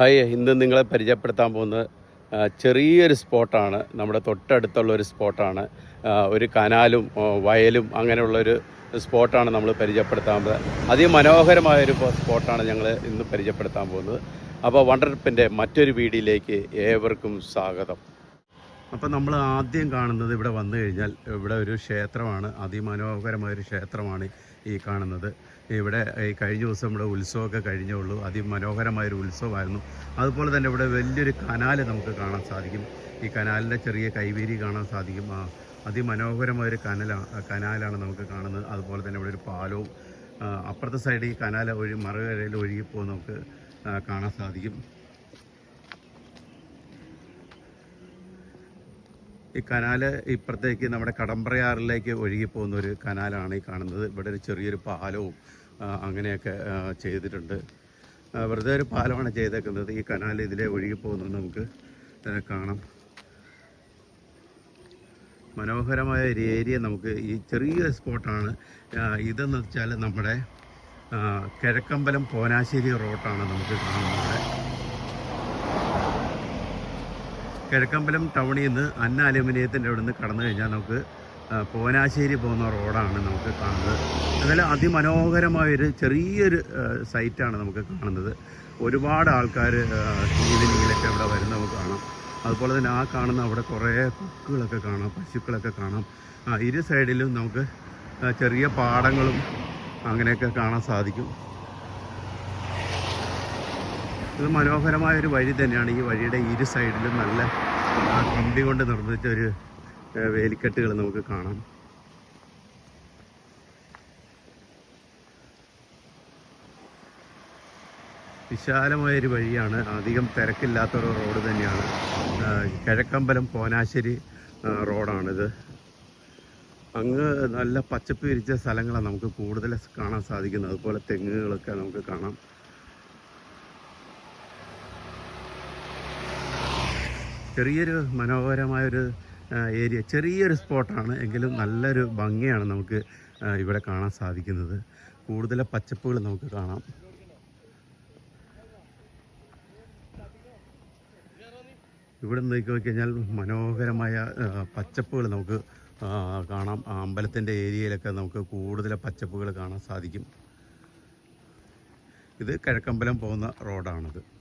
Hi ഇന്ന് നിങ്ങളെ പരിചയപ്പെടുത്താൻ പോകുന്നത് ചെറിയൊരു സ്പോട്ടാണ്. നമ്മുടെ തൊട്ടടുത്തുള്ള ഒരു സ്പോട്ടാണ്. ഒരു കനാലും വയലും അങ്ങനെയുള്ളൊരു സ്പോട്ടാണ് നമ്മൾ പരിചയപ്പെടുത്താൻ പോകുന്നത്. അതിമനോഹരമായൊരു സ്പോട്ടാണ് ഞങ്ങൾ ഇന്ന് പരിചയപ്പെടുത്താൻ പോകുന്നത്. അപ്പോൾ വണ്ടർപ്പിന്റെ മറ്റൊരു വീഡിയോയിലേക്ക് ഏവർക്കും സ്വാഗതം. അപ്പോൾ നമ്മൾ ആദ്യം കാണുന്നത് ഇവിടെ വന്നു കഴിഞ്ഞാൽ ഇവിടെ ഒരു ക്ഷേത്രമാണ്. അതിമനോഹരമായ ഒരു ക്ഷേത്രമാണ് ഈ കാണുന്നത്. ഇവിടെ ഈ കഴിഞ്ഞ ദിവസം ഇവിടെ ഉത്സവമൊക്കെ കഴിഞ്ഞേ ഉള്ളൂ. അതിമനോഹരമായൊരു ഉത്സവമായിരുന്നു. അതുപോലെ തന്നെ ഇവിടെ വലിയൊരു കനാൽ നമുക്ക് കാണാൻ സാധിക്കും. ഈ കനാലിന്റെ ചെറിയ കൈവേരി കാണാൻ സാധിക്കും. ആ അതിമനോഹരമായൊരു കനലാണ് കനാലാണ് നമുക്ക് കാണുന്നത്. അതുപോലെ തന്നെ ഇവിടെ ഒരു പാലവും അപ്പുറത്തെ സൈഡ് ഈ കനാൽ ഒഴി മറുകരയിൽ ഒഴുകിപ്പോൾ നമുക്ക് കാണാൻ സാധിക്കും. ഈ കനാല് ഇപ്പുറത്തേക്ക് നമ്മുടെ കടമ്പ്രയാറിലേക്ക് ഒഴുകിപ്പോകുന്ന ഒരു കനാലാണ് ഈ കാണുന്നത്. ഇവിടെ ഒരു ചെറിയൊരു പാലവും അങ്ങനെയൊക്കെ ചെയ്തിട്ടുണ്ട്. വെറുതെ ഒരു പാലമാണ് ചെയ്തേക്കുന്നത്. ഈ കനാൽ ഇതിലെ ഒഴുകി പോകുന്നത് നമുക്ക് കാണാം. മനോഹരമായ ഒരു ഏരിയ നമുക്ക് ഈ ചെറിയ സ്പോട്ടാണ്. ഇതെന്ന് വെച്ചാൽ നമ്മുടെ കിഴക്കമ്പലം പോനാശ്ശേരി റോട്ടാണ് നമുക്ക് കാണുന്നത്. കിഴക്കമ്പലം ടൗണിൽ നിന്ന് അന്ന അലുമിനിയത്തിന്റെ അവിടെ നിന്ന് കടന്നു കഴിഞ്ഞാൽ നമുക്ക് പോനാശ്ശേരി പോകുന്ന റോഡാണ് നമുക്ക് കാണുന്നത്. എന്നാലും അതിമനോഹരമായൊരു ചെറിയൊരു സൈറ്റാണ് നമുക്ക് കാണുന്നത്. ഒരുപാട് ആൾക്കാർ ഈവനിങ്ങിലൊക്കെ അവിടെ വരുന്ന നമുക്ക് കാണാം. അതുപോലെ തന്നെ ആ കാണുന്ന അവിടെ കുറേ കൊക്കുകളൊക്കെ കാണാം പശുക്കളൊക്കെ കാണാം. ഇരു സൈഡിലും നമുക്ക് ചെറിയ പാടങ്ങളും അങ്ങനെയൊക്കെ കാണാൻ സാധിക്കും. ഇത് മനോഹരമായ ഒരു വഴി തന്നെയാണ് ഈ വഴിയുടെ ഇരു സൈഡിലും നല്ല കമ്പി കൊണ്ട് നിർമ്മിച്ച ഒരു വേലിക്കെട്ടുകൾ നമുക്ക് കാണാം. വിശാലമായൊരു വഴിയാണ് അധികം തിരക്കില്ലാത്ത ഒരു റോഡ് തന്നെയാണ്. കിഴക്കമ്പലം കോനാശ്ശേരി റോഡാണിത്. അങ്ങ് നല്ല പച്ചപ്പ് വിരിച്ച സ്ഥലങ്ങളാണ് നമുക്ക് കൂടുതൽ കാണാൻ സാധിക്കുന്നത്. അതുപോലെ തെങ്ങുകളൊക്കെ നമുക്ക് കാണാം. ചെറിയൊരു മനോഹരമായൊരു ഏരിയ ചെറിയൊരു സ്പോട്ടാണ്. എങ്കിലും നല്ലൊരു ഭംഗിയാണ് നമുക്ക് ഇവിടെ കാണാൻ സാധിക്കുന്നത്. കൂടുതൽ പച്ചപ്പുകൾ നമുക്ക് കാണാം. ഇവിടെ നോക്കി കഴിഞ്ഞാൽ മനോഹരമായ പച്ചപ്പുകൾ നമുക്ക് കാണാം. അമ്പലത്തിന്റെ ഏരിയയിലൊക്കെ നമുക്ക് കൂടുതൽ പച്ചപ്പുകൾ കാണാൻ സാധിക്കും. ഇത് കിഴക്കമ്പലം പോകുന്ന റോഡാണിത്.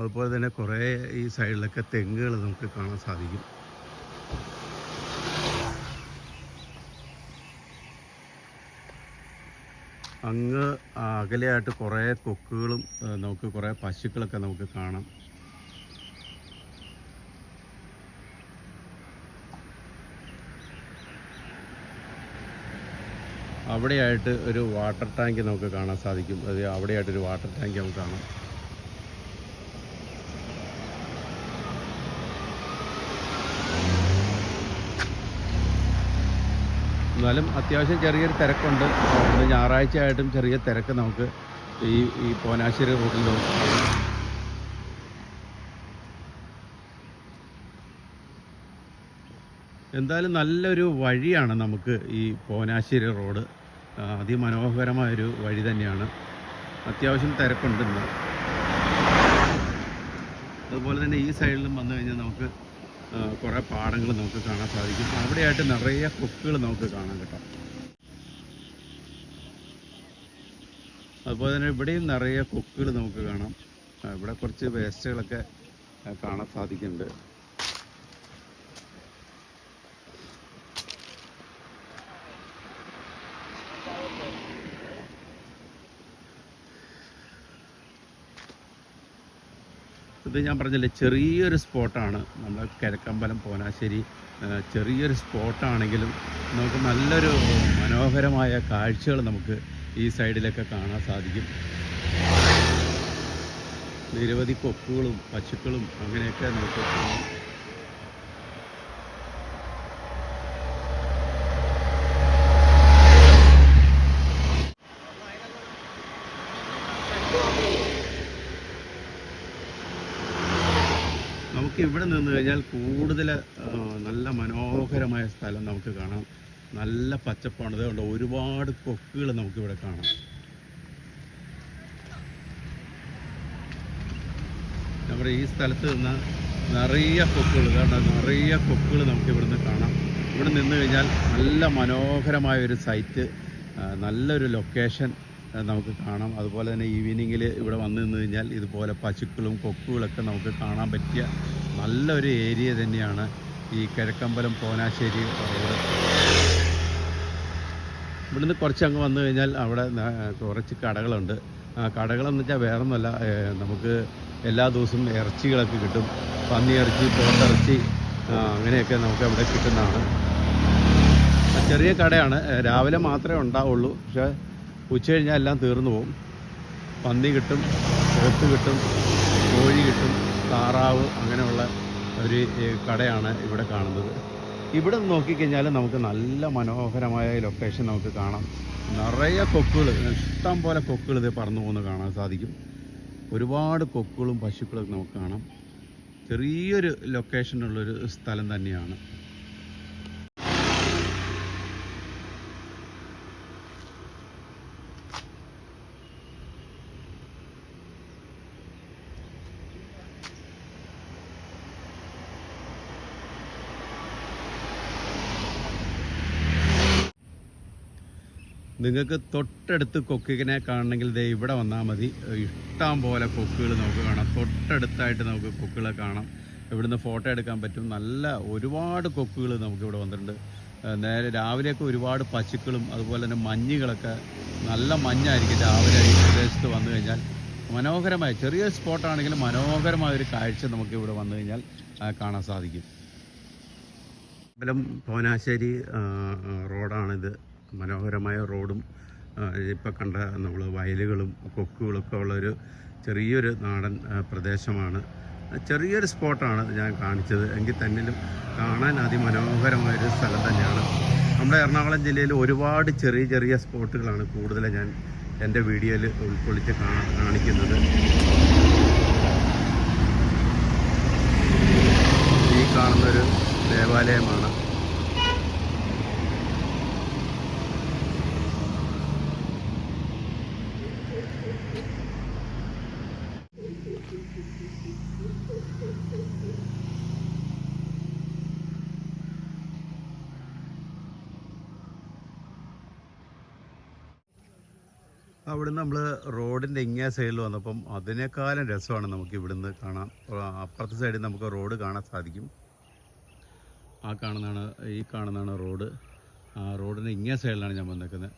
അതുപോലെ തന്നെ കുറേ ഈ സൈഡിലൊക്കെ തെങ്ങുകൾ നമുക്ക് കാണാൻ സാധിക്കും. അങ്ങ് അകലെയായിട്ട് കുറേ കൊക്കുകളും നമുക്ക് കുറേ പശുക്കളൊക്കെ നമുക്ക് കാണാം. അവിടെയായിട്ട് ഒരു വാട്ടർ ടാങ്ക് നമുക്ക് കാണാൻ സാധിക്കും. അത് അവിടെയായിട്ടൊരു വാട്ടർ ടാങ്ക് നമുക്ക് കാണാം. എന്നാലും അത്യാവശ്യം ചെറിയൊരു തിരക്കുണ്ട്. ഞായറാഴ്ച ആയിട്ടും ചെറിയ തിരക്ക് നമുക്ക് ഈ ഈ പോനാശ്ശേരി റൂട്ടിൽ. എന്തായാലും നല്ലൊരു വഴിയാണ് നമുക്ക് ഈ പോനാശ്ശേരി റോഡ്. അതിമനോഹരമായൊരു വഴി തന്നെയാണ്. അത്യാവശ്യം തിരക്കുണ്ട് ഇന്ന്. അതുപോലെ തന്നെ ഈ സൈഡിലും വന്നു കഴിഞ്ഞാൽ നമുക്ക് കുറേ പാടങ്ങൾ നമുക്ക് കാണാൻ സാധിക്കും. അവിടെയായിട്ട് നിറയെ കൊക്കുകൾ നമുക്ക് കാണാൻ കിട്ടാം. അതുപോലെ തന്നെ ഇവിടെയും നിറയെ കൊക്കുകൾ നമുക്ക് കാണാം. ഇവിടെ കുറച്ച് വേസ്റ്റുകളൊക്കെ കാണാൻ സാധിക്കുന്നുണ്ട്. ഇത് ഞാൻ പറഞ്ഞില്ലേ ചെറിയൊരു സ്പോട്ടാണ് നമ്മൾ കിഴക്കമ്പലം പോനാശ്ശേരി ചെറിയൊരു സ്പോട്ടാണെങ്കിലും നമുക്ക് നല്ലൊരു മനോഹരമായ കാഴ്ചകൾ നമുക്ക് ഈ സൈഡിലൊക്കെ കാണാൻ സാധിക്കും. നിരവധി കൊക്കുകളും പശുക്കളും അങ്ങനെയൊക്കെ നമുക്ക് നമുക്ക് ഇവിടെ നിന്ന് കഴിഞ്ഞാൽ കൂടുതൽ നല്ല മനോഹരമായ സ്ഥലം നമുക്ക് കാണാം. നല്ല പച്ചപ്പാണ്. അതുകൊണ്ട് ഒരുപാട് കൊക്കുകൾ നമുക്കിവിടെ കാണാം. നമ്മുടെ ഈ സ്ഥലത്ത് നിന്ന് നിറയെ കൊക്കുകൾ കാരണം നിറയെ കൊക്കുകൾ നമുക്ക് ഇവിടുന്ന് കാണാം. ഇവിടെ നിന്ന് കഴിഞ്ഞാൽ നല്ല മനോഹരമായ ഒരു സൈറ്റ് നല്ലൊരു ലൊക്കേഷൻ നമുക്ക് കാണാം. അതുപോലെ തന്നെ ഈവനിങ്ങിൽ ഇവിടെ വന്നു നിന്ന് കഴിഞ്ഞാൽ ഇതുപോലെ പശുക്കളും കൊക്കുകളൊക്കെ നമുക്ക് കാണാൻ പറ്റിയ നല്ലൊരു ഏരിയ തന്നെയാണ് ഈ കിഴക്കമ്പലം പോനാശ്ശേരി ഇവിടുന്ന് കുറച്ച് അങ്ങ് വന്നു കഴിഞ്ഞാൽ അവിടെ കുറച്ച് കടകളുണ്ട്. ആ കടകളെന്ന് വെച്ചാൽ വേറെ ഒന്നുമല്ല നമുക്ക് എല്ലാ ദിവസവും ഇറച്ചികളൊക്കെ കിട്ടും. പന്നി ഇറച്ചി പോത്തിറച്ചി അങ്ങനെയൊക്കെ നമുക്ക് അവിടെ കിട്ടുന്നതാണ്. ചെറിയ കടയാണ്. രാവിലെ മാത്രമേ ഉണ്ടാവുള്ളൂ. പക്ഷേ ഉച്ച കഴിഞ്ഞാൽ എല്ലാം തീർന്നു പോകും. പന്നി കിട്ടും പോത്ത് കിട്ടും കോഴി കിട്ടും. താറാവ് അങ്ങനെയുള്ള ഒരു കടയാണ് ഇവിടെ കാണുന്നത്. ഇവിടെ നിന്ന് നോക്കിക്കഴിഞ്ഞാൽ നമുക്ക് നല്ല മനോഹരമായ ലൊക്കേഷൻ നമുക്ക് കാണാം. നിറയെ കൊക്കുകൾ ഇഷ്ടം പോലെ കൊക്കുകൾ ഇത് പറന്നു പോകുന്നത് കാണാൻ സാധിക്കും. ഒരുപാട് കൊക്കുകളും പശുക്കളും നമുക്ക് കാണാം. ചെറിയൊരു ലൊക്കേഷനുള്ളൊരു സ്ഥലം തന്നെയാണ്. നിങ്ങൾക്ക് തൊട്ടടുത്ത് കൊക്കിനെ കാണണമെങ്കിൽ ദേ ഇവിടെ വന്നാൽ മതി. ഇഷ്ടം പോലെ കൊക്കുകൾ നമുക്ക് കാണാം. തൊട്ടടുത്തായിട്ട് നമുക്ക് കൊക്കുകളെ കാണാം. ഇവിടുന്ന് ഫോട്ടോ എടുക്കാൻ പറ്റും. നല്ല ഒരുപാട് കൊക്കുകൾ നമുക്ക് ഇവിടെ വന്നിട്ടുണ്ട്. നേരെ രാവിലെയൊക്കെ ഒരുപാട് പശുക്കളും അതുപോലെ തന്നെ മഞ്ഞുകളൊക്കെ നല്ല മഞ്ഞായിരിക്കും രാവിലെ ഈ പ്രദേശത്ത് വന്നു കഴിഞ്ഞാൽ. മനോഹരമായ ചെറിയ സ്പോട്ടാണെങ്കിലും മനോഹരമായ ഒരു കാഴ്ച നമുക്ക് ഇവിടെ വന്നു കഴിഞ്ഞാൽ കാണാൻ സാധിക്കും. അമ്പലം പോനാശ്ശേരി റോഡാണിത്. മനോഹരമായ റോഡും ഇപ്പോൾ കണ്ട നമ്മൾ വയലുകളും കൊക്കുകളൊക്കെ ഉള്ളൊരു ചെറിയൊരു നാടൻ പ്രദേശമാണ്. ചെറിയൊരു സ്പോട്ടാണ് ഞാൻ കാണിച്ചത്. എങ്കിൽ തന്നിലും കാണാൻ അതിമനോഹരമായൊരു സ്ഥലം തന്നെയാണ്. നമ്മുടെ എറണാകുളം ജില്ലയിൽ ഒരുപാട് ചെറിയ ചെറിയ സ്പോട്ടുകളാണ് കൂടുതൽ ഞാൻ എന്റെ വീഡിയോയിൽ ഉൾക്കൊള്ളിച്ച് കാണിക്കുന്നത്. ഈ കാണുന്നൊരു ദേവാലയമാണ്. അവിടെ നമ്മൾ റോഡിന്റെ ഇങ്ങേ സൈഡിൽ വന്നപ്പം അതിനേക്കാളും രസമാണ് നമുക്ക് ഇവിടുന്ന് കാണാം അപ്പുറത്തെ സൈഡിൽ നമുക്ക് റോഡ് കാണാൻ സാധിക്കും. ആ കാണുന്നതാണ് ഈ കാണുന്നതാണ് റോഡ്. ആ റോഡിന്റെ ഇങ്ങേ സൈഡിലാണ് ഞാൻ വന്നിരിക്കുന്നത്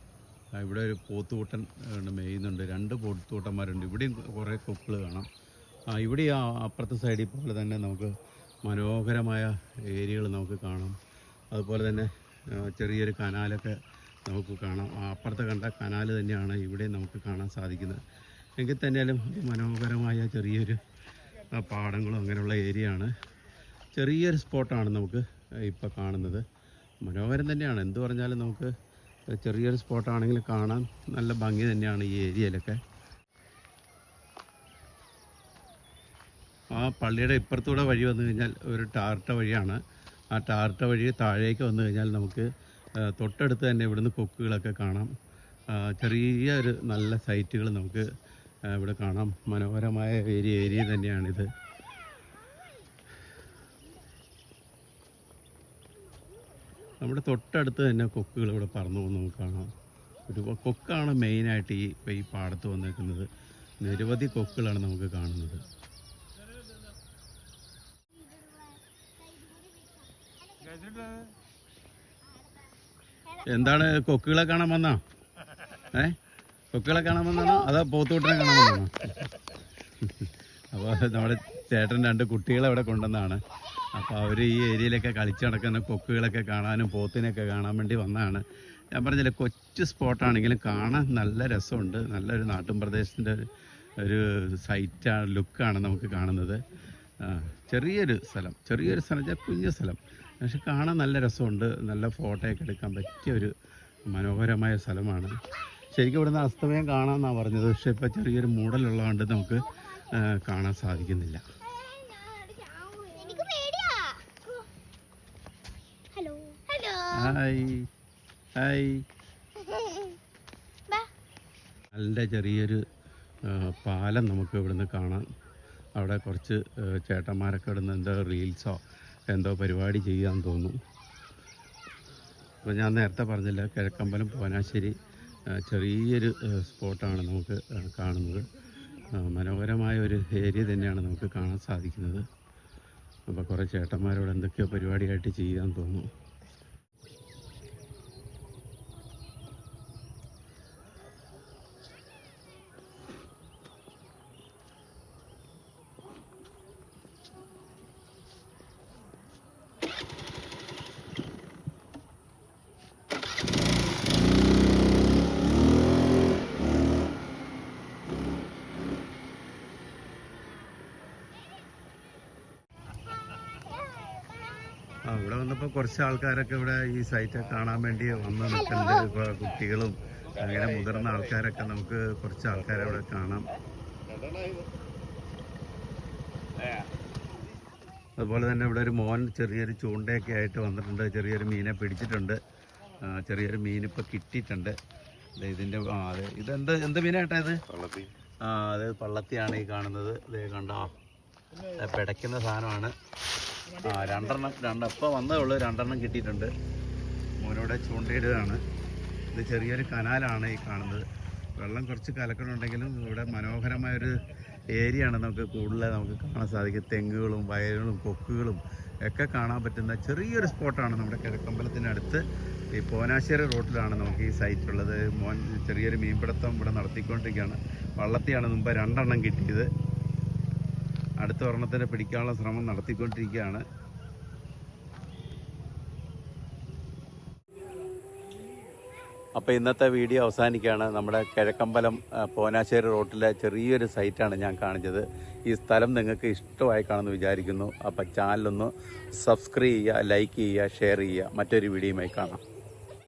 ഇവിടെ ഒരു പോത്തുകൂട്ടൻ ഉണ്ട് മേയുന്നുണ്ട്. രണ്ട് പോത്തുകൂട്ടന്മാരുണ്ട്. ഇവിടെയും കുറേ കൊക്കുകൾ കാണാം. ഇവിടെ ആ അപ്പുറത്തെ സൈഡിൽ പോലെ തന്നെ നമുക്ക് മനോഹരമായ ഏരിയകൾ നമുക്ക് കാണാം. അതുപോലെ തന്നെ ചെറിയൊരു കനാലൊക്കെ നമുക്ക് കാണാം. അപ്പുറത്തെ കണ്ട കനാൽ തന്നെയാണ് ഇവിടെ നമുക്ക് കാണാൻ സാധിക്കുന്നത്. എങ്കിൽ തന്നെയാലും മനോഹരമായ ചെറിയൊരു പാടങ്ങളും അങ്ങനെയുള്ള ഏരിയ ആണ്. ചെറിയൊരു സ്പോട്ടാണ് നമുക്ക് ഇപ്പോൾ കാണുന്നത്. മനോഹരം തന്നെയാണ്. എന്ത് പറഞ്ഞാലും നമുക്ക് ചെറിയൊരു സ്പോട്ടാണെങ്കിൽ കാണാൻ നല്ല ഭംഗി തന്നെയാണ് ഈ ഏരിയയിലൊക്കെ. ആ പള്ളിയുടെ ഇപ്പുറത്തൂടെ വഴി വന്നു കഴിഞ്ഞാൽ ഒരു ടാർട്ട വഴിയാണ്. ആ ടാർട്ട വഴി താഴേക്ക് വന്നു കഴിഞ്ഞാൽ നമുക്ക് തൊട്ടടുത്ത് തന്നെ ഇവിടുന്ന് കൊക്കുകളൊക്കെ കാണാം. ചെറിയ ഒരു നല്ല സൈറ്റുകൾ നമുക്ക് ഇവിടെ കാണാം. മനോഹരമായ ഏരിയ ഏരിയ തന്നെയാണിത്. നമ്മുടെ തൊട്ടടുത്ത് തന്നെ കൊക്കുകൾ ഇവിടെ പറന്നു പോകുന്ന നമുക്ക് കാണാം. ഒരു കൊക്കാണ് മെയിനായിട്ട് ഈ ഈ പാടത്ത് വന്നിരിക്കുന്നത്. നിരവധി കൊക്കുകളാണ് നമുക്ക് കാണുന്നത്. എന്താണ് കൊക്കുകളെ കാണാൻ വന്നാ? ഏ? കൊക്കുകളെ കാണാൻ വന്നാണോ? അതോ പോത്തൂട്ടിനെ കാണാൻ വന്നാണോ? അപ്പോൾ നമ്മുടെ ചേട്ടൻ രണ്ട് കുട്ടികളെ അവിടെ കൊണ്ടുവന്നാണ് അപ്പോൾ അവർ ഈ ഏരിയയിലൊക്കെ കളിച്ചു നടക്കുന്ന കൊക്കുകളൊക്കെ കാണാനും പോത്തിനെയൊക്കെ കാണാൻ വേണ്ടി വന്നതാണ്. ഞാൻ പറഞ്ഞില്ലേ കൊച്ചു സ്പോട്ടാണെങ്കിലും കാണാൻ നല്ല രസമുണ്ട്. നല്ലൊരു നാട്ടും പ്രദേശത്തിന്റെ ഒരു സൈറ്റാണ് ലുക്കാണ് നമുക്ക് കാണുന്നത്. ചെറിയൊരു സ്ഥലം. ചെറിയൊരു സ്ഥലം കുഞ്ഞു സ്ഥലം. പക്ഷെ കാണാൻ നല്ല രസമുണ്ട്. നല്ല ഫോട്ടോയൊക്കെ എടുക്കാൻ പറ്റിയ ഒരു മനോഹരമായ സ്ഥലമാണ്. ശരിക്കും ഇവിടുന്ന് അസ്തമയം കാണാമെന്നാണ് പറഞ്ഞത്. പക്ഷേ ഇപ്പോൾ ചെറിയൊരു മൂടലുള്ളതുകൊണ്ട് നമുക്ക് കാണാൻ സാധിക്കുന്നില്ല. ഹായ്. ഹായ്. നല്ല ചെറിയൊരു പാലം നമുക്ക് ഇവിടുന്ന് കാണാം. അവിടെ കുറച്ച് ചേട്ടന്മാരൊക്കെ ഇവിടുന്ന് എന്താ റീൽസോ എന്തോ പരിപാടി ചെയ്യാൻ തോന്നുന്നു. അപ്പോൾ ഞാൻ നേരത്തെ പറഞ്ഞില്ല കിഴക്കമ്പലം പോനാശ്ശേരി ചെറിയൊരു സ്പോട്ടാണ് നമുക്ക് കാണുന്നത്. മനോഹരമായ ഒരു ഏരിയ തന്നെയാണ് നമുക്ക് കാണാൻ സാധിക്കുന്നത്. അപ്പോൾ കുറേ ചേട്ടന്മാരോട് എന്തൊക്കെയോ പരിപാടിയായിട്ട് ചെയ്യാൻ തോന്നുന്നു. വന്നപ്പോൾ കുറച്ച് ആൾക്കാരൊക്കെ ഇവിടെ ഈ സൈറ്റ് കാണാൻ വേണ്ടി വന്ന് നിൽക്കുന്നുണ്ട്. കുട്ടികളും അങ്ങനെ മുതിർന്ന ആൾക്കാരൊക്കെ നമുക്ക് കുറച്ച് ആൾക്കാരെ ഇവിടെ കാണാം. അതുപോലെ തന്നെ ഇവിടെ ഒരു മോൻ ചെറിയൊരു ചൂണ്ടയൊക്കെ ആയിട്ട് വന്നിട്ടുണ്ട്. ചെറിയൊരു മീനെ പിടിച്ചിട്ടുണ്ട്. ചെറിയൊരു മീൻ ഇപ്പോൾ കിട്ടിയിട്ടുണ്ട്. ഇതിന്റെ ആ അതെ ഇതെന്ത് എന്ത് മീനായിട്ടാ ഇത്? ആ അത് പള്ളത്തിയാണ് ഈ കാണുന്നത്. ഇതേ കണ്ടോ? പിടയ്ക്കുന്ന സാധനമാണ്. ആ രണ്ടെണ്ണം രണ്ട് ഇപ്പോൾ വന്നേ ഉള്ളൂ. രണ്ടെണ്ണം കിട്ടിയിട്ടുണ്ട്. മോനോടെ ചൂണ്ടയിടുകയാണ്. ഇത് ചെറിയൊരു കനാലാണ് ഈ കാണുന്നത്. വെള്ളം കുറച്ച് കലക്കണുണ്ടെങ്കിലും ഇവിടെ മനോഹരമായൊരു ഏരിയ ആണ് നമുക്ക് കൂടുതൽ നമുക്ക് കാണാൻ സാധിക്കും തെങ്ങുകളും വയലുകളും കൊക്കുകളും ഒക്കെ കാണാൻ പറ്റുന്ന ചെറിയൊരു സ്പോട്ടാണ് നമ്മുടെ കിഴക്കമ്പലത്തിനടുത്ത് ഈ പോനാശ്ശേരി റോഡിലാണ് നമുക്ക് ഈ സൈറ്റ് ഉള്ളത്. മോൻ ചെറിയൊരു മീൻപിടുത്തം ഇവിടെ നടത്തിക്കൊണ്ടിരിക്കുകയാണ്. വള്ളത്തിയാണ് മുമ്പ് രണ്ടെണ്ണം കിട്ടിയത്. അടുത്ത ഒരെണ്ണത്തിനെ പിടിക്കാനുള്ള ശ്രമം നടത്തിക്കൊണ്ടിരിക്കുകയാണ്. അപ്പോൾ ഇന്നത്തെ വീഡിയോ അവസാനിക്കുകയാണ്. നമ്മുടെ കിഴക്കമ്പലം പോനാശ്ശേരി റോട്ടിലെ ചെറിയൊരു സൈറ്റാണ് ഞാൻ കാണിച്ചത്. ഈ സ്ഥലം നിങ്ങൾക്ക് ഇഷ്ടമായി കാണുമെന്ന് വിചാരിക്കുന്നു. അപ്പോൾ ചാനലൊന്ന് സബ്സ്ക്രൈബ് ചെയ്യുക ലൈക്ക് ചെയ്യുക ഷെയർ ചെയ്യുക. മറ്റൊരു വീഡിയോയുമായി കാണാം.